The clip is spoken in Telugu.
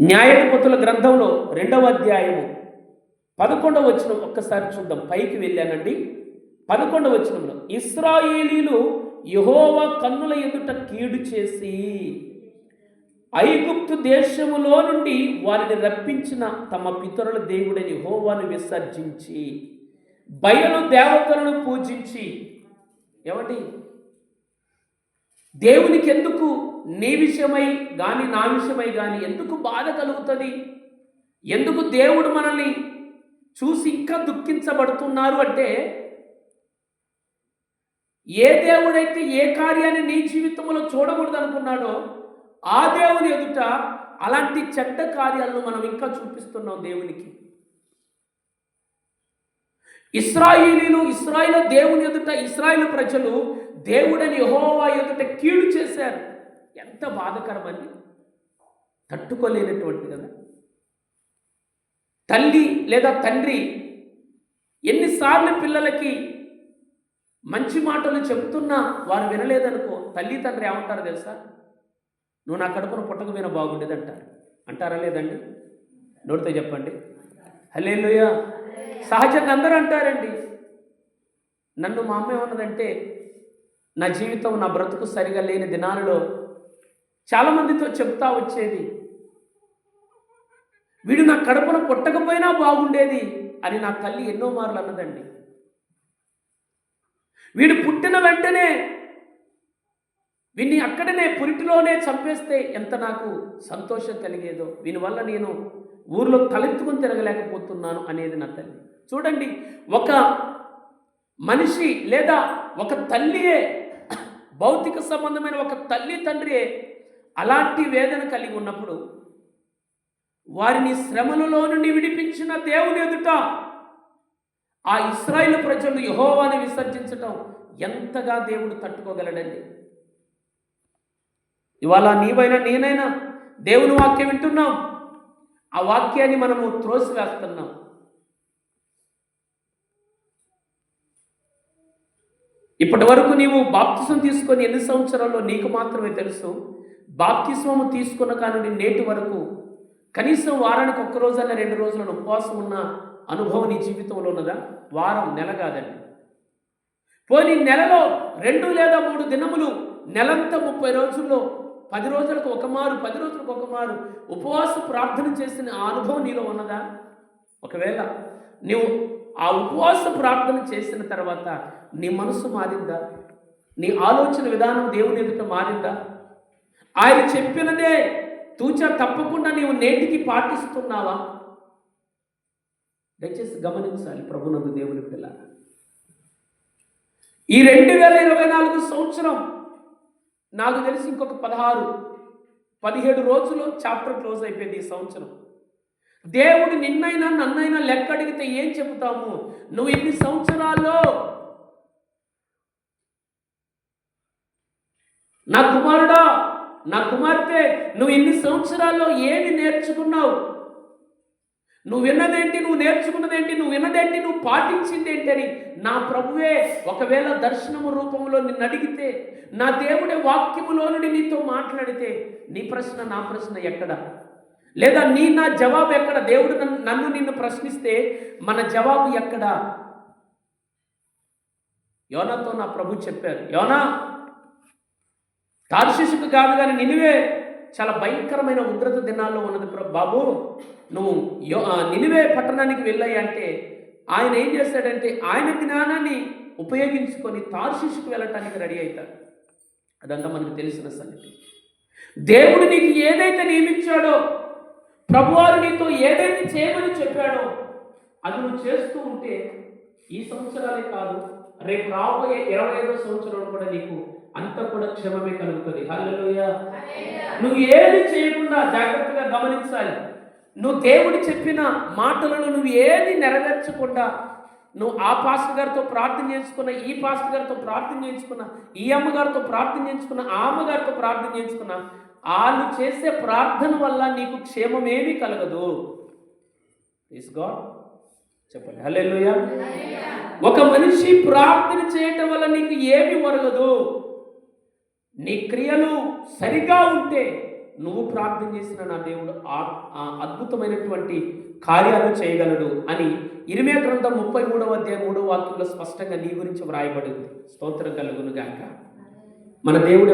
న్యాయాధిపతుల గ్రంథంలో రెండవ అధ్యాయము పదకొండవ వచనం ఒక్కసారి చూద్దాం. పైకి వెళ్ళానండి. పదకొండవ వచనంలో ఇస్రాయేలీలు యెహోవా కన్నుల ఎదుట కీడు చేసి ఐగుప్తు దేశములో నుండి వారిని రప్పించిన తమ పితరుల దేవుడని యహోవాను విసర్జించి బయలు దేవతలను పూజించి ఏమండి? దేవునికి ఎందుకు నీ విషయమై కానీ నా విషయమై కానీ ఎందుకు బాధ కలుగుతుంది? ఎందుకు దేవుడు మనల్ని చూసి ఇంకా దుఃఖించబడుతున్నారు అంటే ఏ దేవుడైతే ఏ కార్యాన్ని నీ జీవితంలో చూడకూడదు అనుకున్నాడో ఆ దేవుని ఎదుట అలాంటి చెడ్డ కార్యాలను మనం ఇంకా చూపిస్తున్నాం దేవునికి. ఇస్రాయిలీలు ఇస్రాయిల్ దేవుని ఎదుట ఇస్రాయిల్ ప్రజలు దేవుడని యహోవా ఎదుట కీడు చేశారు. ఎంత బాధకరమని తట్టుకోలేనటువంటిది కదా. తల్లి లేదా తండ్రి ఎన్నిసార్లు పిల్లలకి మంచి మాటలు చెప్తున్నా వారు వినలేదనుకో తల్లి తండ్రి ఏమంటారు తెలుసా? నువ్వు నా కడుపున పుట్టకపోయినా బాగుండేది అంటారు అంటారా లేదండి? నోటితో చెప్పండి. హలేలుయ సహజంగా అందరూ అంటారండి. నన్ను మా అమ్మ ఏమన్నదంటే నా జీవితం నా బ్రతుకు సరిగా లేని దినాలలో చాలామందితో చెప్తా వచ్చేది వీడు నా కడుపున పుట్టకపోయినా బాగుండేది అని నా తల్లి ఎన్నో మార్లు అన్నదండి. వీడు పుట్టిన వెంటనే వీడిని అక్కడనే పురిటిలోనే చంపేస్తే ఎంత నాకు సంతోషం కలిగేదో. వీని వల్ల నేను ఊర్లో తలెత్తుకుని తిరగలేకపోతున్నాను అనేది నా తల్లి. చూడండి ఒక మనిషి లేదా ఒక తల్లియే భౌతిక సంబంధమైన ఒక తల్లి తండ్రియే అలాంటి వేదన కలిగి ఉన్నప్పుడు వారిని శ్రమలలో నుండి విడిపించిన దేవుని ఎదుట ఆ ఇస్రాయిల్ ప్రజలు యహోవాని విసర్జించటం ఎంతగా దేవుడు తట్టుకోగలడండి. ఇవాళ నీవైనా నేనైనా దేవుని వాక్యం వింటున్నాం. ఆ వాక్యాన్ని మనము త్రోసివేస్తున్నాం. ఇప్పటి వరకు నీవు బాప్తిసం తీసుకొని ఎన్ని సంవత్సరాల్లో నీకు మాత్రమే తెలుసు? బాప్తిస్వము తీసుకున్న కానీ నేటి వరకు కనీసం వారానికి ఒక్క రోజైనా రెండు రోజులను ఉపవాసం ఉన్న అనుభవం నీ జీవితంలో ఉన్నదా? వారం నెల కాదండి. పోనీ నెలలో రెండు లేదా మూడు దినములు నెలంతా ముప్పై రోజుల్లో పది రోజులకు ఒక మారు పది రోజులకు ఒక మారు ఉపవాస ప్రార్థన చేసిన ఆ అనుభవం నీలో ఉన్నదా? ఒకవేళ నీవు ఆ ఉపవాస ప్రార్థన చేసిన తర్వాత నీ మనసు మారిందా? నీ ఆలోచన విధానం దేవుని ఎదుట మారిందా? ఆయన చెప్పినదే తూచా తప్పకుండా నీవు నేటికి పాటిస్తున్నావా? దయచేసి గమనించాలి ప్రభునందు దేవుని పిల్ల ఈ రెండు వేల ఇరవై నాలుగు సంవత్సరం నాకు తెలిసి ఇంకొక పదహారు పదిహేడు రోజులు చాప్టర్ క్లోజ్ అయిపోయింది ఈ సంవత్సరం. దేవుడు నిన్నైనా నన్నైనా లెక్క అడిగితే ఏం చెబుతాము? నువ్వు ఎన్ని సంవత్సరాల్లో నా కుమారుడా నా కుమార్తె నువ్వు ఎన్ని సంవత్సరాల్లో ఏమి నేర్చుకున్నావు? నువ్వు విన్నదేంటి నువ్వు నేర్చుకున్నదేంటి నువ్వు విన్నదేంటి నువ్వు పాటించిందేంటి అని నా ప్రభువే ఒకవేళ దర్శనము రూపంలో నిన్ను అడిగితే నా దేవుడే వాక్యములో నుండి నీతో మాట్లాడితే నీ ప్రశ్న నా ప్రశ్న ఎక్కడ? లేదా నీ నా జవాబు ఎక్కడ? దేవుడు నన్ను నన్ను నిన్ను ప్రశ్నిస్తే మన జవాబు ఎక్కడ? యోనాతో నా ప్రభు చెప్పారు. యోనా తార్షిషుకు కాదు కానీ నినివే చాలా భయంకరమైన ఉగ్రత దినాల్లో ఉన్నది బాబు నువ్వు యో ఆ నినివే పట్టణానికి వెళ్ళాయి అంటే ఆయన ఏం చేస్తాడంటే ఆయన జ్ఞానాన్ని ఉపయోగించుకొని తార్షిషుకు వెళ్ళటానికి రెడీ అవుతాడు. అదంతా మనకు తెలిసిన సంగతి. దేవుడు నీకు ఏదైతే నియమించాడో ప్రభువారు నీతో ఏదైతే చేయమని చెప్పాడో అది నువ్వు చేస్తూ ఉంటే ఈ సంవత్సరాలే కాదు రేపు రాబోయే ఇరవై ఐదో సంవత్సరం కూడా నీకు అంత కూడా క్షేమమే కలుగుతుంది. హల్లెలూయా. నువ్వు ఏది చేయకుండా జాగ్రత్తగా గమనించాలి. నువ్వు దేవుడు చెప్పిన మాటలను నువ్వు ఏది నెరవేర్చకుండా నువ్వు ఆ పాస్టర్ గారితో ప్రార్థన చేసుకున్న ఈ పాస్టర్ గారితో ప్రార్థన చేయించుకున్న ఈ అమ్మగారితో ప్రార్థన చేయించుకున్న ఆ అమ్మగారితో ప్రార్థన చేయించుకున్న వాళ్ళు చేసే ప్రార్థన వల్ల నీకు క్షేమం ఏమీ కలగదు. ఇస్ గాడ్ చెప్పండి. హల్లెలూయా. ఒక మనిషి ప్రార్థన చేయటం వల్ల నీకు ఏమి ఒరగదు నీ క్రియలు సరిగా ఉంటే నువ్వు ప్రార్థన చేసిన నా దేవుడు ఆ- ఆ అద్భుతమైనటువంటి కార్యాలు చేయగలడు అని ఇరిమే గ్రంథం ముప్పై మూడవ అధ్యాయ మూడవ వాక్యంలో స్పష్టంగా నీ గురించి వ్రాయబడింది. స్తోత్రం కలుగును గాక. మన దేవుడు